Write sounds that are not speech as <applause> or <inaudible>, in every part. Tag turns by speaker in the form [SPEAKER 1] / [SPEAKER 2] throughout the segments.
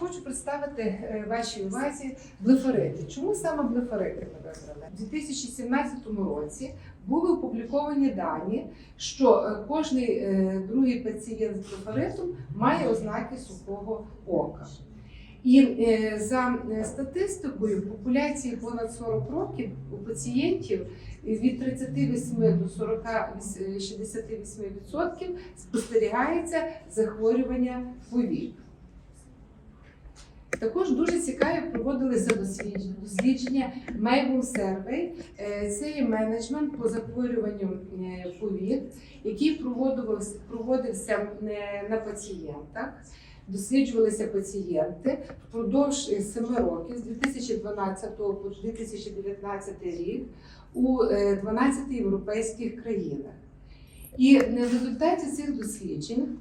[SPEAKER 1] Хочу представити е, вашій увазі блефорити. Чому саме блефорити ми вибрали? У 2017 році були опубліковані дані, що е, е, другий пацієнт з блефоритом має ознаки сухого ока. І е, за статистикою в популяції понад 40 років у пацієнтів від 38 до 40 68% спостерігається захворювання повік. Також дуже цікаві проводилися дослідження, дослідження Maybum Survey. Е, Це є менеджмент по захворюванню е, який проводився, проводився е, на пацієнтах. Досліджувалися пацієнти впродовж 7 років з 2012 по 2019 рік у е, 12 європейських країнах. І в результаті цих досліджень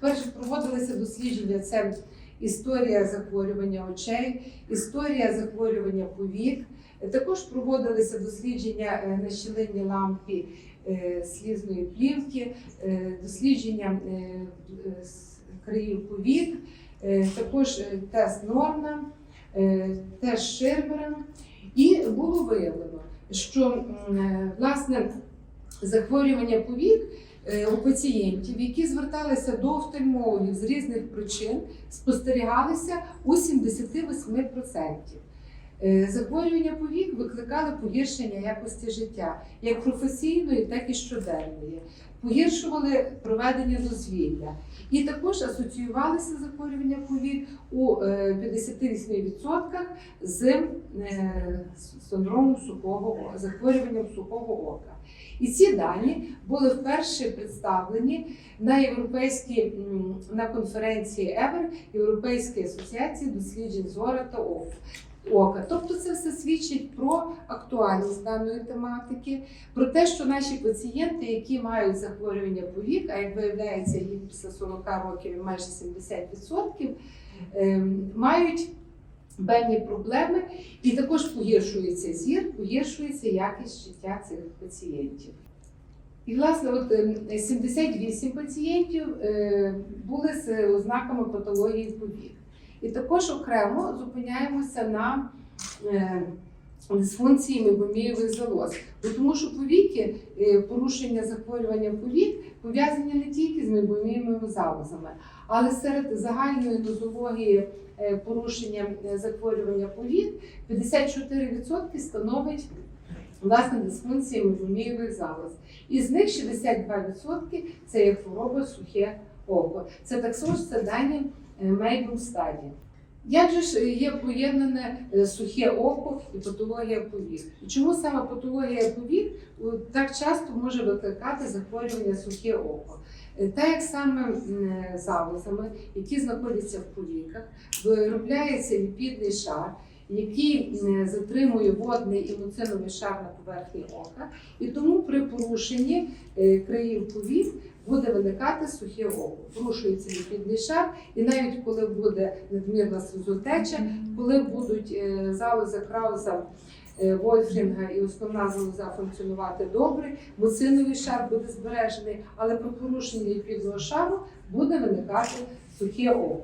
[SPEAKER 1] перше проводилися дослідження це історія захворювання очей, історія захворювання повік. Також проводилися дослідження е, на щілинній лампі е, слізної плівки, е, дослідження країв повік, також тест Норна, тест Ширмера. І було виявлено, що власне захворювання повік у пацієнтів, які зверталися до офтальмологів з різних причин, спостерігалися у 78%. Е, Захворювання повік викликали погіршення якості життя, як професійної, так і щоденної. Погіршували проведення дозвілля. І також асоціювалися захворювання повік у е, 58% з е, синдромом сухого захворюванням сухого ока. І ці дані були вперше представлені на європейській на конференції ЕВЕР Європейської асоціації досліджень зора та ока. Тобто це все свідчить про актуальність даної тематики, про те, що наші пацієнти, які мають захворювання повік, а як виявляється, їх після 40 років майже 70%, ем, мають певні проблеми, і також погіршується зір, погіршується якість життя цих пацієнтів. І, власне, от ем, 78 пацієнтів е, були з ознаками патології повік. І також окремо зупиняємося на е, дисфункції мебомієвих залоз. Тому що повіки, е, порушення захворювання повік пов'язані не тільки з мебомієвими залозами, але серед загальної дозології е, порушення е, захворювання повік 54% становить власне дисфункції мебомієвих залоз. Із них 62% це є хвороба сухе око. Це також це дані Мейбл стадії. Як же ж є поєднане е, сухе око і патологія повік? І чому саме патологія повік так часто може викликати захворювання сухе око? Е, Так саме е, залозами, які знаходяться в повіках, виробляється ліпідний шар, який м, затримує водний і муциновий шар на поверхні ока, і тому при порушенні е, країв повік буде виникати сухе око. Порушується ліпідний шар, і навіть коли буде надмірна сльозотеча, коли будуть е, залози крауза, е, Вольфрінга і основна залоза функціонувати добре, муциновий шар буде збережений, але при порушенні ліпідного шару буде виникати сухе око.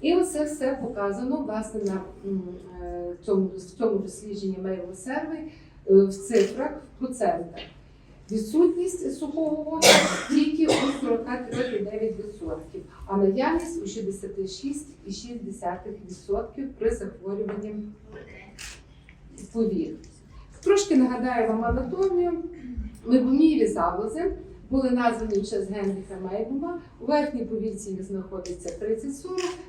[SPEAKER 1] І оце все показано власне на е, цьому, в цьому дослідженні е, в цифрах, в процентах. Відсутність сухого ока тільки у 49%, а наявність у 66,6% при захворюванні повік. Трошки нагадаю вам анатомію. Мебомієві залози були названі в честь Генріха Мейбума. У верхній повіці їх знаходиться 30-40,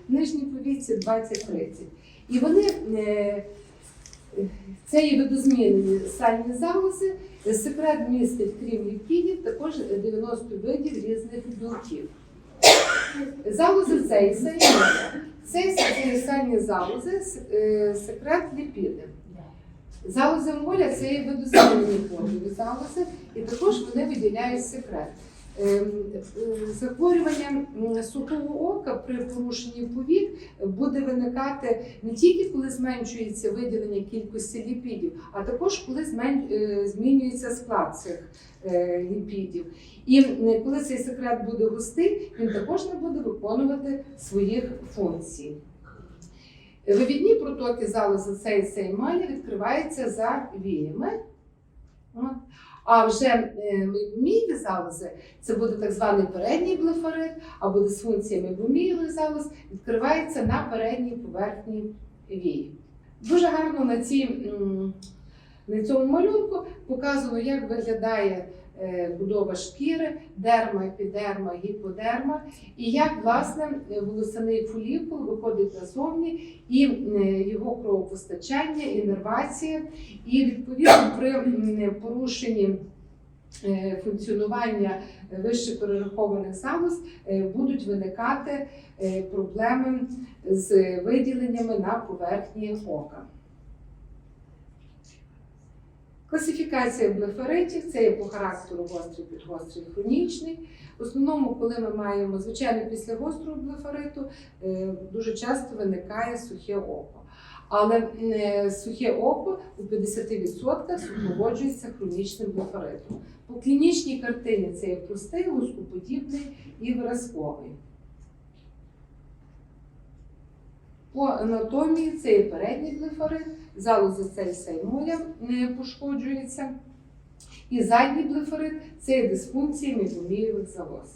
[SPEAKER 1] в нижній повіці 20-30. І вони е, це є видозмінені сальні залози. Секрет містить, крім ліпідів, також 90 видів різних білків. Залози цей сальні. Цей це сальні залози, е, секрет ліпіди. Залози моля це є видозмінені подові залози, і також вони виділяють секрет. Ем, е, Захворювання сухого ока при порушенні повік буде виникати не тільки коли зменшується виділення кількості ліпідів, а також коли е, змінюється склад цих е, ліпідів. І коли цей секрет буде густий, він також не буде виконувати своїх функцій. Вивідні протоки залози цей емалі відкриваються за віями. А вже е, мейбомієві залози це буде так званий передній блефарит або дисфункція мейбомієвих залоз, відкривається на передній поверхні вії. Дуже гарно на, цій, на цьому малюнку показано, як виглядає будова шкіри, дерма, епідерма, гіподерма, і як власне волосяний фолікул виходить назовні, і е, його кровопостачання, інервація, і відповідно при порушенні е, функціонування вище перерахованих залоз е, будуть виникати е, проблеми з виділеннями на поверхні ока. Класифікація блефаритів це є по характеру гострий, підгострий, хронічний. В основному, коли ми маємо, звичайно, після гострого блефариту е, дуже часто виникає сухе око. Але е, сухе око у 50% супроводжується хронічним блефаритом. По клінічній картині це є простий, лускоподібний і виразковий. По анатомії це є передній блефарит, залози цей сеймоля не пошкоджується. І задній блефарит це є дисфункція міжумієвих залоз.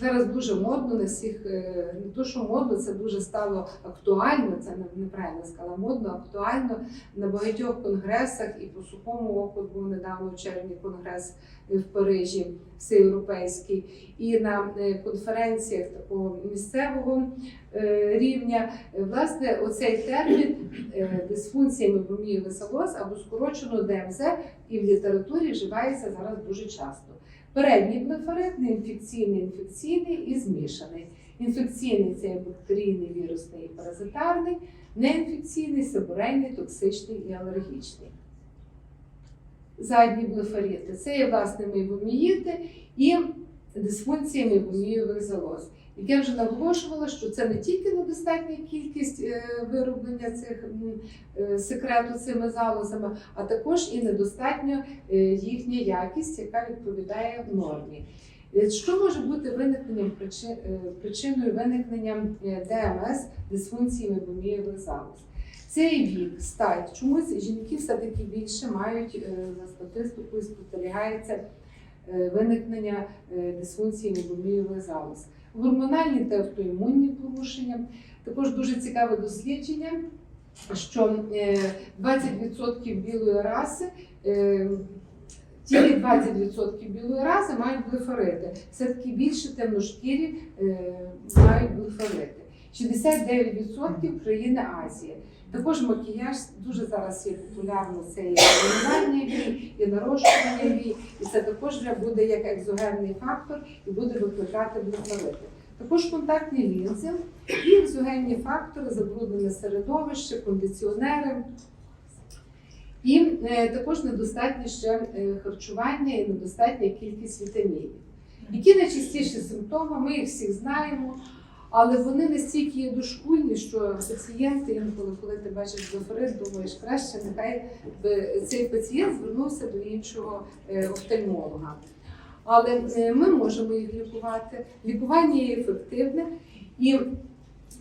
[SPEAKER 1] Зараз дуже модно на всіх, е, не то, що модно, це дуже стало актуально, це неправильно сказала, модно, актуально на багатьох конгресах і по сухому оку був недавно в червні конгрес в Парижі, всеєвропейський, і на е, конференціях такого місцевого е, рівня. Е, Власне, оцей термін е, дисфункція мебомієвих залоз або скорочено ДМЗ і в літературі вживається зараз дуже часто. Передній блефарит неінфекційний, інфекційний і змішаний. Інфекційний це бактерійний, вірусний і паразитарний, неінфекційний, сибурейний, токсичний і алергічний. Задні блефаріти це є власне мейбоміїти і дисфункція мейбомієвих залоз. Як я вже наголошувала, що це не тільки недостатня кількість е, вироблення цих е, секрету цими залозами, а також і недостатньо е, їхня якість, яка відповідає нормі. Що може бути виникненням причиною виникнення ДМС дисфункції мебомієвих залоз? Цей вік, стать. Чомусь жінки все-таки більше мають за статистикою спостерігається е, виникнення дисфункції мебомієвих залоз. Гормональні та автоімунні порушення. Також дуже цікаве дослідження, що е, 20% білої раси, е, тільки 20% білої раси мають блефарити. Все-таки більше темношкірі е, мають блефарити. 69% країни Азії. Також макіяж дуже зараз є популярно. Це і формування вій, і нарощування вій, і це також вже буде як екзогенний фактор і буде викликати блефарити. Також контактні лінзи і екзогенні фактори, забруднене середовище, кондиціонери. І е, також недостатнє ще е, харчування і недостатня кількість вітамінів. Які найчастіші симптоми, ми їх всіх знаємо, але вони настільки є дошкульні, що пацієнти інколи, коли ти бачиш блефарит, думаєш, краще нехай би цей пацієнт звернувся до іншого е, офтальмолога. Але е, ми можемо їх лікувати. Лікування є ефективне і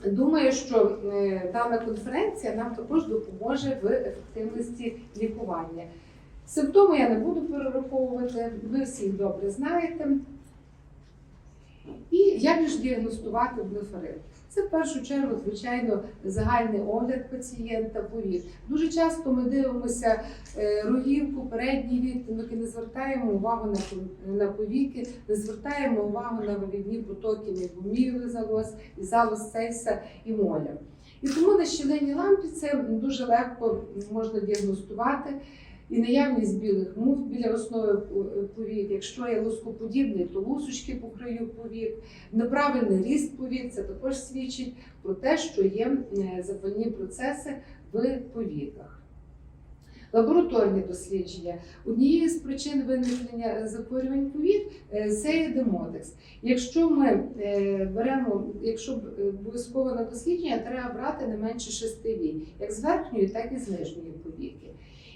[SPEAKER 1] думаю, що е, дана конференція нам також допоможе в ефективності лікування. Симптоми я не буду перераховувати, ви всі їх добре знаєте. І як ж діагностувати блефарит? Це в першу чергу, звичайно, загальний огляд пацієнта повік. Дуже часто ми дивимося е, рогівку, передній відтинок і не звертаємо увагу на, на повіки, не звертаємо увагу на вивідні потоки міжбумієвих залоз і залоз цейса і моля. І тому на щілинній лампі це дуже легко можна діагностувати. І наявність білих мув біля основи пу- повік. Якщо є лускоподібний, то лусочки по краю повік. Неправильний ріст повік це також свідчить про те, що є е, запальні процеси в повіках. Лабораторні дослідження. Однією з причин виникнення захворювань ковід е, це є демодекс. Якщо ми е, беремо, якщо е, обов'язково на дослідження, треба брати не менше шести вій, як з верхньої, так і з нижньої повіки.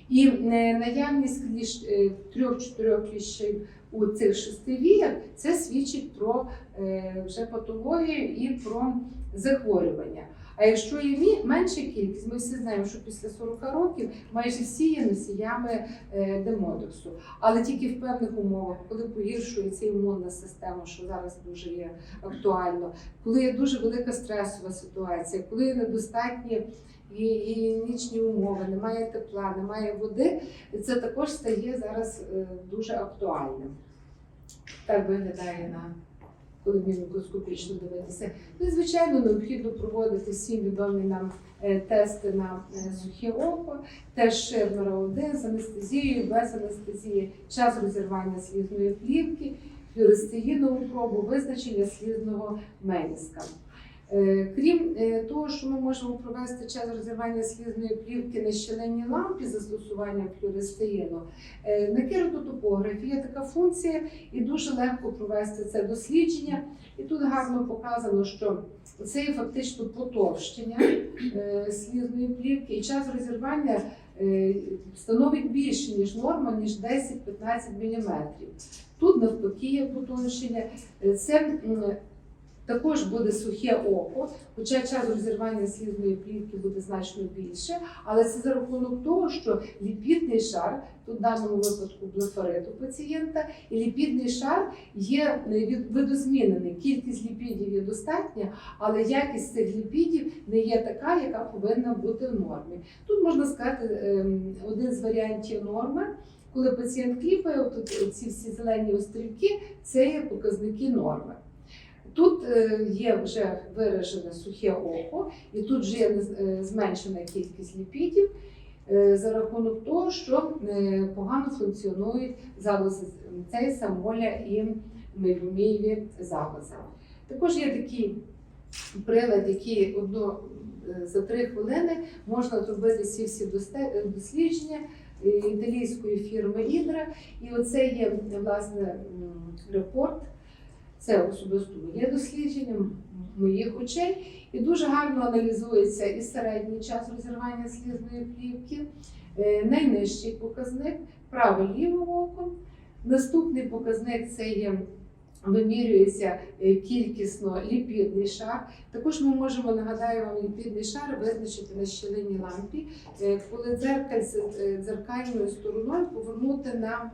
[SPEAKER 1] І е, наявність кліщ е, трьох-чотирьох кліщів у цих шести віях це свідчить про е, вже патологію і про захворювання. А якщо мі- менша кількість, ми всі знаємо, що після 40 років майже всі є носіями е, демодексу. Але тільки в певних умовах, коли погіршується імунна система, що зараз дуже є актуально, коли є дуже велика стресова ситуація, коли недостатні і, і умови, немає тепла, немає води, це також стає зараз е, дуже актуальним. Так виглядає на коли мікроскопічно дивитися. Ну, звичайно, необхідно проводити всі відомі нам е, тести на сухі сухе око, теж Ширмера 1 з анестезією, без анестезії, час розірвання слізної плівки, флюорестеїнову пробу, визначення слізного меніска. Е, Крім е, того, що ми можемо провести час розірвання слізної плівки на щеленній лампі з застосуванням е, на кератотопографі є така функція, і дуже легко провести це дослідження. І тут гарно показано, що це є фактично потовщення слізної плівки, і час розірвання становить більше, ніж норма, ніж 10-15 мм. Тут навпаки є потовщення. Це також буде сухе око, хоча час розірвання слізної плівки буде значно більше, але це за рахунок того, що ліпідний шар, тут в даному випадку блефарит у пацієнта, і ліпідний шар є видозмінений. Кількість ліпідів є достатня, але якість цих ліпідів не є така, яка повинна бути в нормі. Тут можна сказати ем, один з варіантів норми. Коли пацієнт кліпає, от ці всі зелені острівки, це є показники норми. Тут е, є вже виражене сухе око, і тут вже є е, зменшена кількість ліпідів е, за рахунок того, що погано функціонують залози цейса, моля і мейбомієві залози. Також є такий прилад, який одно за три хвилини можна зробити всі всі дослідження італійської фірми Ідра. І оце є власне репорт. Це особисто моє дослідження моїх очей, і дуже гарно аналізується і середній час розірвання слізної плівки, е, найнижчий показник праве-ліве око. Наступний показник це є вимірюється е, кількісно ліпідний шар. Також ми можемо нагадаю вам ліпідний шар визначити на щілині лампі, е, коли дзеркальце е, дзеркальною стороною повернути на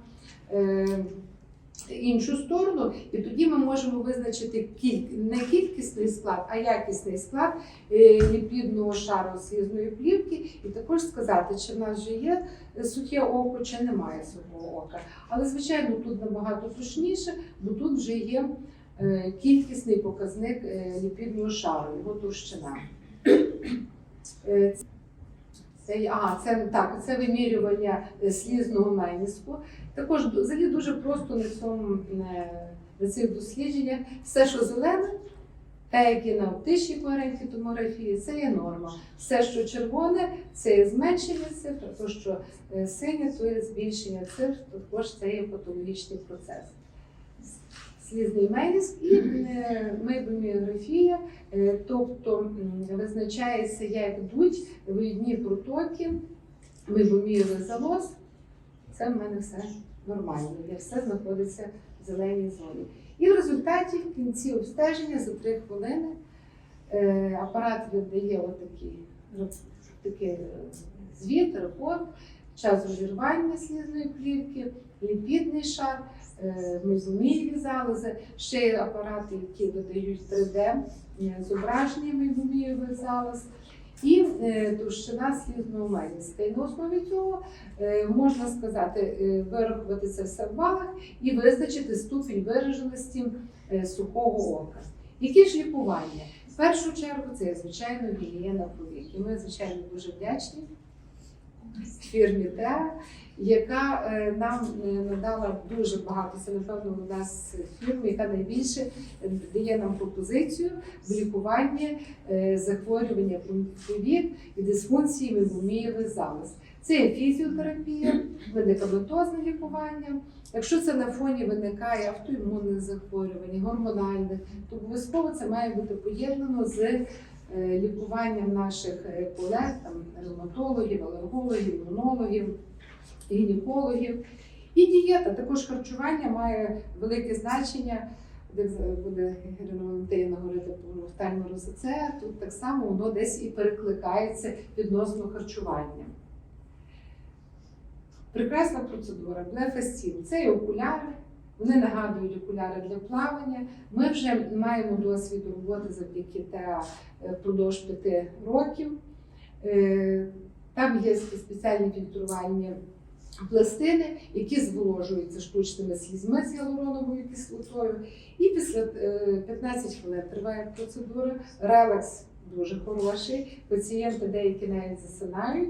[SPEAKER 1] іншу сторону, і тоді ми можемо визначити не кількісний склад, а якісний склад е, ліпідного шару слізної плівки, і також сказати, чи в нас вже є сухе око, чи немає сухого ока. Але, звичайно, тут набагато точніше, бо тут вже є е, кількісний показник е, ліпідного шару, його товщина. Це, а, це так, це вимірювання слізного меніску. Також взагалі дуже просто на цьому на цих дослідженнях все, що зелене, так як і на оптичній коагентній томографії, це є норма. Все, що червоне, це є зменшення цифр, то що е, синє, то є збільшення цифр, також це є патологічний процес. Слізний меніск і е, мейбоміографія, е, тобто визначається, як йдуть вивідні протоки мейбомієвих залоз. Це в мене все нормально, де все знаходиться в зеленій зоні. І в результаті в кінці обстеження за 3 хвилини е, апарат видає отакий, такий е, звіт, репорт, час розірвання слізної плівки, ліпідний шар, е, мезомієві залози, ще є апарати, які видають 3D е, зображення мезомієвих залоз. І е, товщина слізного меніска. І на основі цього е, можна сказати, е, вирахувати це все в балах і визначити ступінь вираженості сухого ока. Які ж лікування? В першу чергу це, звичайно, гігієна повік. І ми, звичайно, дуже вдячні фірмі Теа, яка е, нам е, надала дуже багато. Це, напевно, у нас фірма, яка найбільше е, дає нам пропозицію в лікуванні захворювання повік і дисфункції мебомієвих залоз. Це є фізіотерапія, медикаментозне лікування. Якщо це на фоні виникає автоімунних захворювань, гормональних, то обов'язково це має бути поєднано з лікуванням наших колег, там, ревматологів, алергологів, імунологів, гінекологів. І дієта, також харчування має велике значення. Де буде Ірина Валентина говорити про офтальну розоце, тут так само воно десь і перекликається відносно харчування. Прекрасна процедура, блефастін. Це є окуляри. Вони нагадують окуляри для плавання. Ми вже маємо досвід роботи завдяки ТЕА е, впродовж п'яти років. Е, Там є спеціальні фільтрувальні пластини, які зволожуються штучними слізьми з гіалуроновою кислотою. І після е, 15 хвилин триває процедура. Релакс дуже хороший. Пацієнти деякі навіть засинають.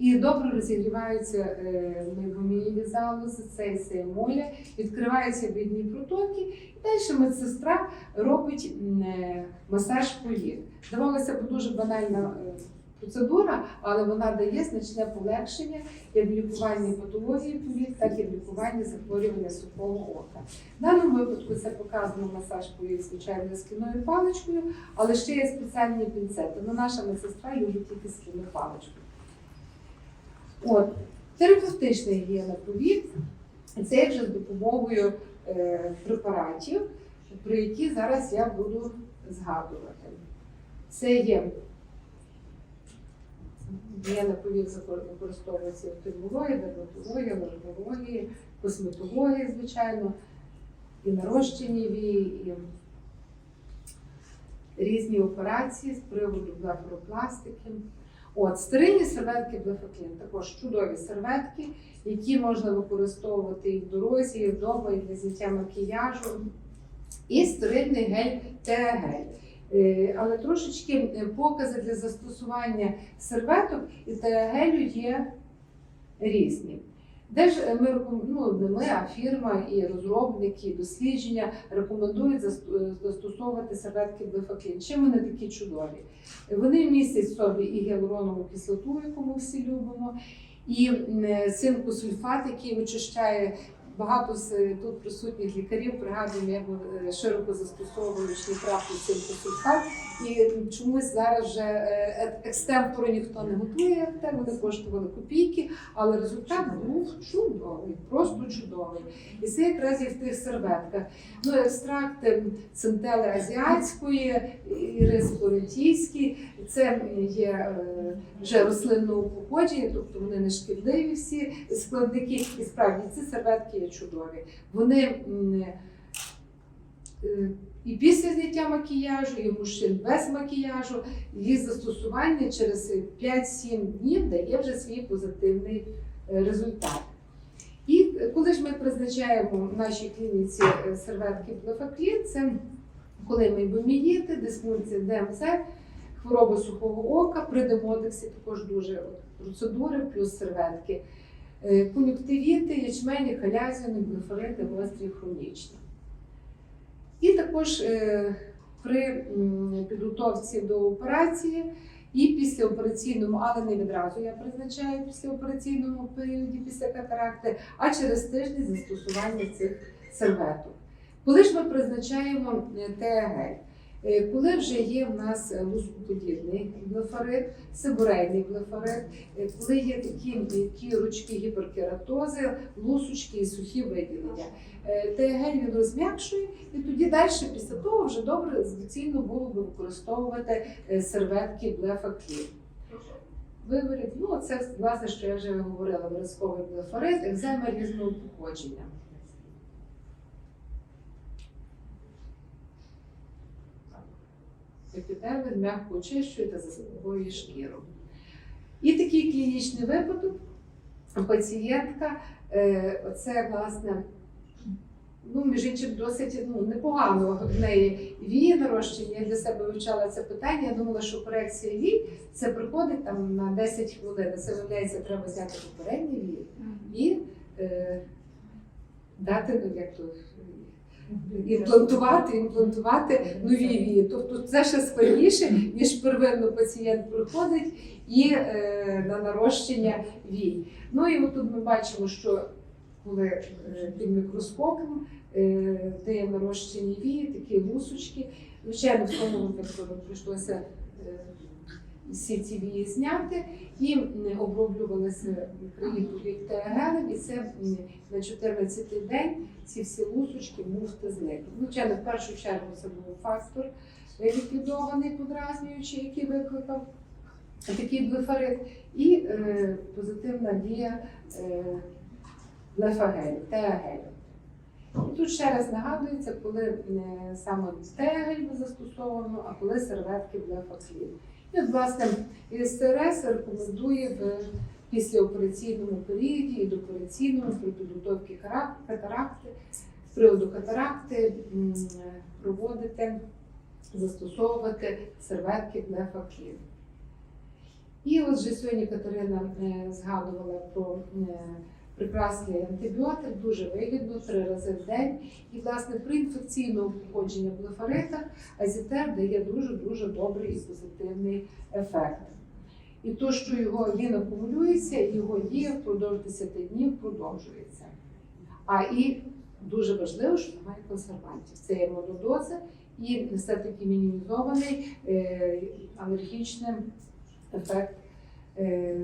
[SPEAKER 1] І добре розігріваються е, залози, це і це моля, відкриваються бідні протоки, і далі медсестра робить е, масаж повік. Здавалося б, дуже банальна е, процедура, але вона дає значне полегшення як в лікуванні патології повік, так і в лікуванні захворювання сухого ока. В даному випадку це показано масаж повік звичайною скільною паличкою, але ще є спеціальні пінцети. Ну, наша медсестра любить тільки скільну паличку. От, терапевтична гігієна повік це вже з допомогою е, препаратів, про які зараз я буду згадувати. Це є повік закор- використовується в офтальмології, дерматології, алергології, косметології, звичайно, і нарощені вії, і різні операції з приводу блефаропластики. От, стерильні серветки Блефаклін, також чудові серветки, які можна використовувати і в дорозі, і вдома, і для зняття макіяжу. І стерильний гель Теагель. Е, Але трошечки е, покази для застосування серветок і Теагелю є різні. Де ж ми ну, не ми, а фірма і розробники, і дослідження рекомендують застосовувати серветки Блефаклін. Чим вони такі чудові? Вони містять собі і гіалуронову кислоту, яку ми всі любимо, і цинкосульфат, який вичищає. Багато з е, тут присутніх лікарів пригадуємо, як е, широко застосовують нітрати цинкосульфат. І чомусь зараз вже е, екстемпору ніхто не готує, те вони коштували копійки, але результат був чудовий, просто чудовий. І це якраз і в тих серветках. Ну, екстракт ем, центели азіатської, ірис флорентійський, це є вже рослинного походження, тобто вони не шкідливі всі складники. І справді ці серветки є чудові. Вони е, і після зняття макіяжу, і мужчин без макіяжу, їх застосування через 5-7 днів дає вже свій позитивний е, результат. І е, коли ж ми призначаємо в нашій клініці е, серветки Блефаклін, це коли ми боміїти, дисфункція ДМЦ, хвороба сухого ока, при демотексі також дуже процедури, плюс серветки, Е, кон'юктивіти, ячмені, халязіни, блефорити, гострі, хронічні. І також е, при підготовці до операції і післяопераційному, але не відразу я призначаю післяопераційному періоді після катаракти, а через тиждень застосування цих серветок. Коли ж ми призначаємо е? Е, Коли вже є в нас е, лускоподібний блефарит, сибурейний блефарит, е, коли є такі м'які ручки гіперкератози, лусочки і сухі виділення. Е, ТЕГЕЛь він розм'якшує, і тоді далі після того вже добре доцільно було би використовувати е, серветки блефаклін. Виворіть, ну це власне, що я вже говорила, виразковий блефарит, екзема різного походження. Епідермис м'яко очищує та заспокоює шкіру. І такий клінічний випадок, пацієнтка, е, оце власне, ну, між іншим, досить ну, непогано в неї вії нарощення. Я для себе вивчала це питання. Я думала, що корекція вій це приходить там на 10 хвилин. Це виявляється, треба зняти попередні вії і е, дати ну, як то, імплантувати, імплантувати нові вії. Тобто це ще складніше, ніж первинно пацієнт приходить і е, на нарощення вій. Ну і отут ми бачимо, що коли е, під мікроскопом е, де є нарощені вії, такі вусочки. Звичайно, в тому випадку прийшлося е, всі ці вії зняти і оброблювалися ТГЛ, і це на 14-й день ці всі лусочки, муфти зникли. Звичайно, в першу чергу це був фактор е, ліквідований подразнюючий, який викликав такий блефарит, і е, позитивна дія е, блефагелю, теагелю. І тут ще раз нагадується, коли саме тегель застосовано, а коли серветки блефаклін. І власне, СРС рекомендує в післяопераційному періоді і доопераційному при підготовці катаракти, з приводу катаракти проводити, застосовувати серветки для блефаклін. І от вже сьогодні Катерина е, згадувала про е, прекрасний антибіотик, дуже вигідно, три рази в день. І, власне, при інфекційному походженні блефарита азітер дає дуже-дуже добрий і позитивний ефект. І то, що його він акумулюється, його дія впродовж 10 днів продовжується. А і дуже важливо, що немає консервантів. Це є монодоза і все-таки мінімізований е, алергічним ефект, е,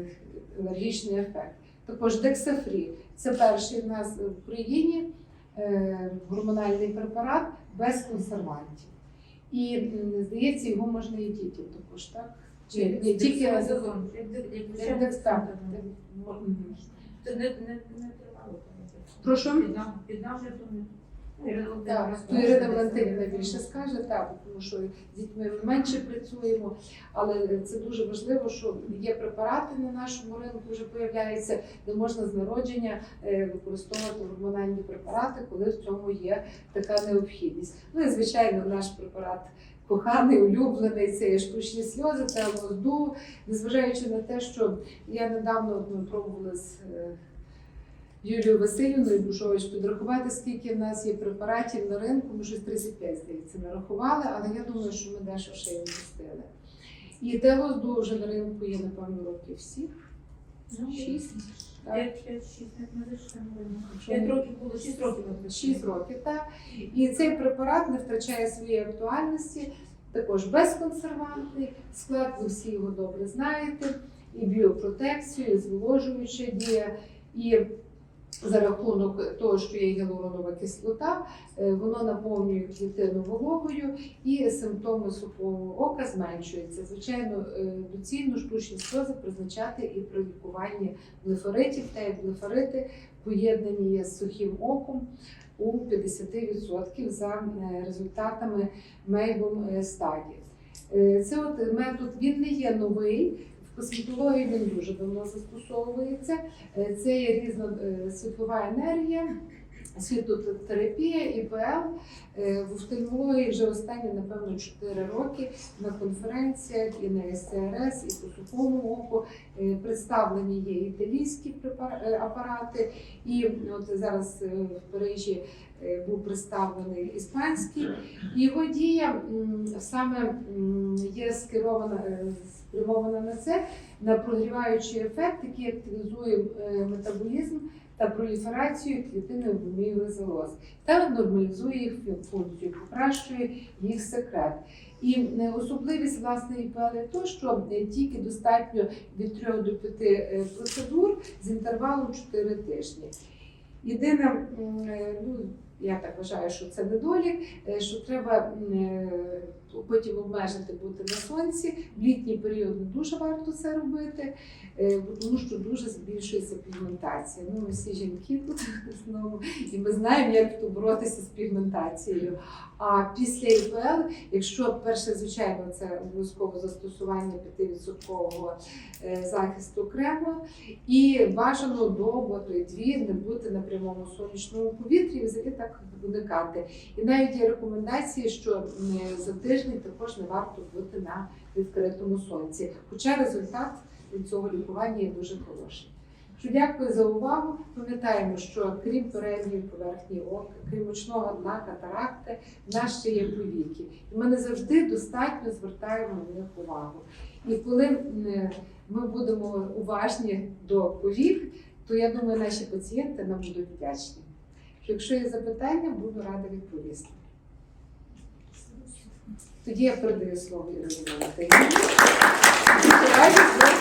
[SPEAKER 1] алергічний ефект. Також дексафрі це перший в нас в Україні е, гормональний препарат без консервантів. І здається, його можна і дітям також, так? Чи
[SPEAKER 2] не тільки разом.
[SPEAKER 1] Прошу?
[SPEAKER 2] Під наглядом. Ірина
[SPEAKER 1] Так, то
[SPEAKER 2] Володимирівна
[SPEAKER 1] Ірина. Валентинівна більше скаже, так, тому що з дітьми ми менше працюємо, але це дуже важливо, що є препарати на нашому ринку, вже появляються, де можна з народження е, використовувати гормональні препарати, коли в цьому є така необхідність. Ну і звичайно, наш препарат. Коханий, улюблений, це є штучні сльози, це лозду, незважаючи на те, що я недавно пробували з е, Юлією Васильівною Бушович підрахувати, скільки в нас є препаратів на ринку. Ми щось 35, здається, нарахували, але я думаю, що ми дещо ще й впустили. І телозду вже на ринку є, напевно, років всіх.
[SPEAKER 2] Ну,
[SPEAKER 1] Шість.
[SPEAKER 2] П'ять, років було, шість років. ми
[SPEAKER 1] 6 років, так. І цей препарат не втрачає своєї актуальності, також безконсервантний, склад ви всі його добре знаєте, і біопротекцію, і зволожуюча дія, і за рахунок того, що є гіалуронова кислота, е, воно наповнює клітину вологою і симптоми сухого ока зменшуються. Звичайно, е, доцільно штучні сльози призначати і при лікуванні блефаритів, та як блефарити поєднані є з сухим оком у 50% за е, результатами Мейбом стадії. Це от метод він не є новий. Косметології він дуже давно застосовується. Е, Це є різна е, світлова енергія, світлотерапія, ІПЛ. Е, В офтальмології вже останні, напевно, 4 роки на конференціях і на СРС, і по сухому оку представлені є італійські апарати, і от зараз в Парижі був представлений іспанський. Його дія саме є скерована е, спрямована на це, на прогріваючий ефект, який активізує е, метаболізм та проліферацію клітини обомієвих залоз та нормалізує їх функцію, покращує їх секрет. І е, особливість власне ІПЛ то, що е, тільки достатньо від 3 до 5 е, процедур з інтервалом 4 тижні. Єдине, е, ну я так вважаю, що це недолік, е, що треба е, потім обмежити бути на сонці. В літній період не дуже варто це робити, е, тому що дуже збільшується пігментація. Ну, всі жінки тут <laughs> знову, і ми знаємо, як тут боротися з пігментацією. А після ІПЛ, якщо перше, звичайно, це обов'язково застосування 5% е, захисту крему, і бажано довго, то дві, не бути на прямому сонячному повітрі, і взагалі так уникати. І навіть є рекомендації, що за тиждень також не варто бути на відкритому сонці. Хоча результат від цього лікування є дуже хороший. Що дякую за увагу. Пам'ятаємо, що крім передньої поверхні ока, крім очного дна, катаракти, в нас ще є повіки. І ми не завжди достатньо звертаємо на них увагу. І коли ми будемо уважні до повік, то я думаю, наші пацієнти нам будуть вдячні. Якщо є запитання, буду рада відповісти. Тоді я передаю слово раді, що